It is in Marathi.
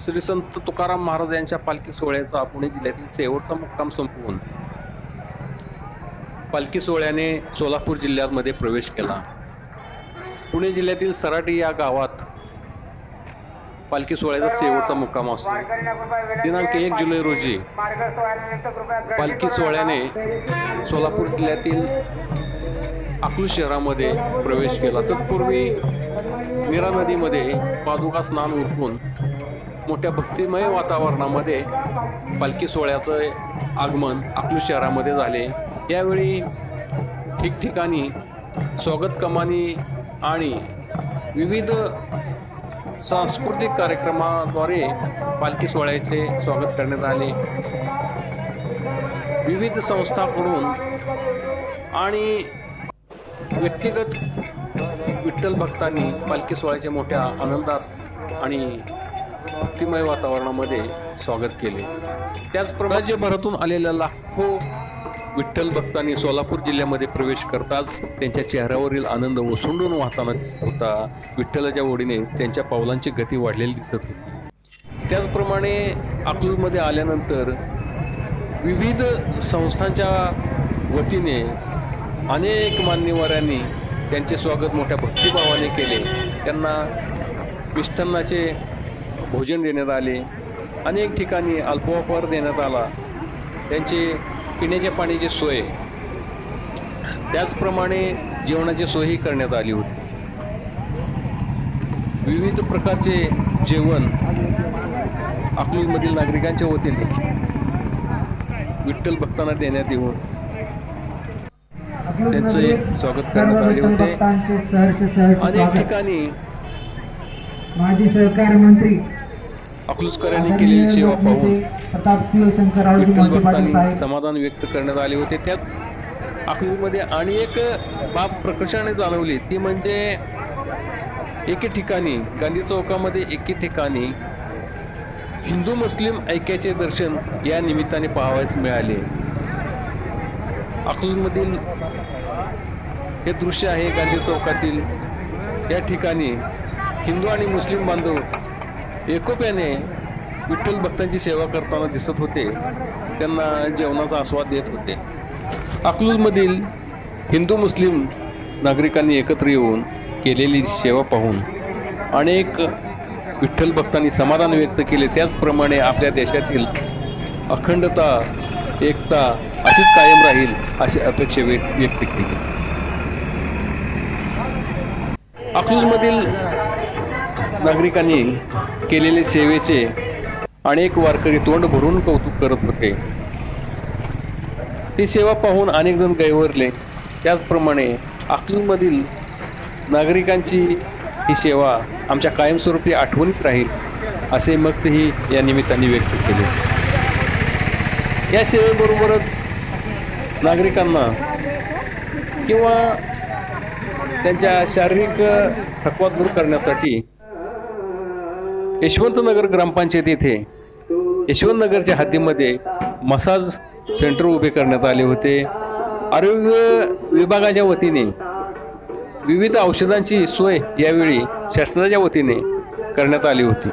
श्री संत तुकाराम महाराज यांच्या पालखी सोहळ्याचा पुणे जिल्ह्यातील शेवटचा मुक्काम संपवून पालखी सोहळ्याने सोलापूर जिल्ह्यामध्ये प्रवेश केला. पुणे जिल्ह्यातील सराटी या गावात पालखी सोहळ्याचा शेवटचा मुक्काम असतो. दिनांक एक जुलै रोजी पालखी सोहळ्याने सोलापूर जिल्ह्यातील अकलूज शहरामध्ये प्रवेश केला. तत्पूर्वी नीरा नदीमध्ये पादुका स्नान उरकून मोठ्या भक्तिमय वातावरणामध्ये पालखी सोहळ्याचं आगमन अकलूज शहरामध्ये झाले. यावेळी ठिकठिकाणी स्वागत कमानी आणि विविध सांस्कृतिक कार्यक्रमाद्वारे पालखी सोहळ्याचे स्वागत करण्यात आले. विविध संस्थाकडून आणि व्यक्तिगत विठ्ठल भक्तांनी पालखी सोहळ्याचे मोठ्या आनंदात आणि भक्तिमय वातावरणामध्ये स्वागत केले. त्याचप्रमाणे राज्यभरातून आलेल्या लाखो विठ्ठल भक्तांनी सोलापूर जिल्ह्यामध्ये प्रवेश करताच त्यांच्या चेहऱ्यावरील आनंद ओसंडून वाहताना दिसत होता. विठ्ठलाच्या ओढीने त्यांच्या पावलांची गती वाढलेली दिसत होती. त्याचप्रमाणे अकलूजमध्ये आल्यानंतर विविध संस्थांच्या वतीने अनेक मान्यवरांनी त्यांचे स्वागत मोठ्या भक्तिभावाने केले. त्यांना विष्ठन्नाचे भोजन देण्यात आले. अनेक ठिकाणी अल्पोपहार देण्यात आला. त्यांचे पिण्याच्या पाण्याची सोय. त्याचप्रमाणे जेवणाची सोयही करण्यात आली होती. विविध प्रकारचे जेवण अकलूजमधील नागरिकांच्या वतीने विठ्ठल भक्तांना देण्यात येऊन त्यांचे स्वागत करण्यात आले होते. अनेक ठिकाणी माजी सहकार मंत्री अकलूजकरांनी केलेली सेवा पाहून विठ्ठल भक्तांनी समाधान व्यक्त करण्यात आले होते. त्यात अकलूजमध्ये आणि एक बाब प्रकर्षाने जाणवली. ती म्हणजे एके ठिकाणी गांधी चौकामध्ये एके ठिकाणी हिंदू मुस्लिम ऐक्याचे दर्शन या निमित्ताने पाहावयास मिळाले. अकलूजमधील हे दृश्य आहे गांधी चौकातील. या ठिकाणी हिंदू आणि मुस्लिम बांधव एकोप्याने विठ्ठल भक्तांची सेवा करताना दिसत होते. त्यांना जेवणाचा आस्वाद देत होते. अकलूजमधील हिंदू मुस्लिम नागरिकांनी एकत्र येऊन केलेली सेवा पाहून अनेक विठ्ठल भक्तांनी समाधान व्यक्त केले. त्याचप्रमाणे आपल्या देशातील अखंडता एकता अशीच कायम राहील अशी अपेक्षा व्यक्त व्यक्त केली. अकलूजमधील नागरिकांनी केलेले सेवेचे अनेक वारकरी तोंड भरून कौतुक करत होते. ती सेवा पाहून अनेक जण गैवरले. त्याचप्रमाणे अकलूमधील नागरिकांची ही सेवा आमच्या कायमस्वरूपी आठवणीत राहील असे मतही या निमित्ताने व्यक्त केले. या सेवेबरोबरच नागरिकांना किंवा त्यांच्या शारीरिक थकवा दूर करण्यासाठी यशवंतनगर ग्रामपंचायत येथे यशवंतनगरच्या हद्दीमध्ये मसाज सेंटर उभे करण्यात आले होते. आरोग्य विभागाच्या वतीने विविध औषधांची सोय यावेळी शासनाच्या वतीने करण्यात आली होती.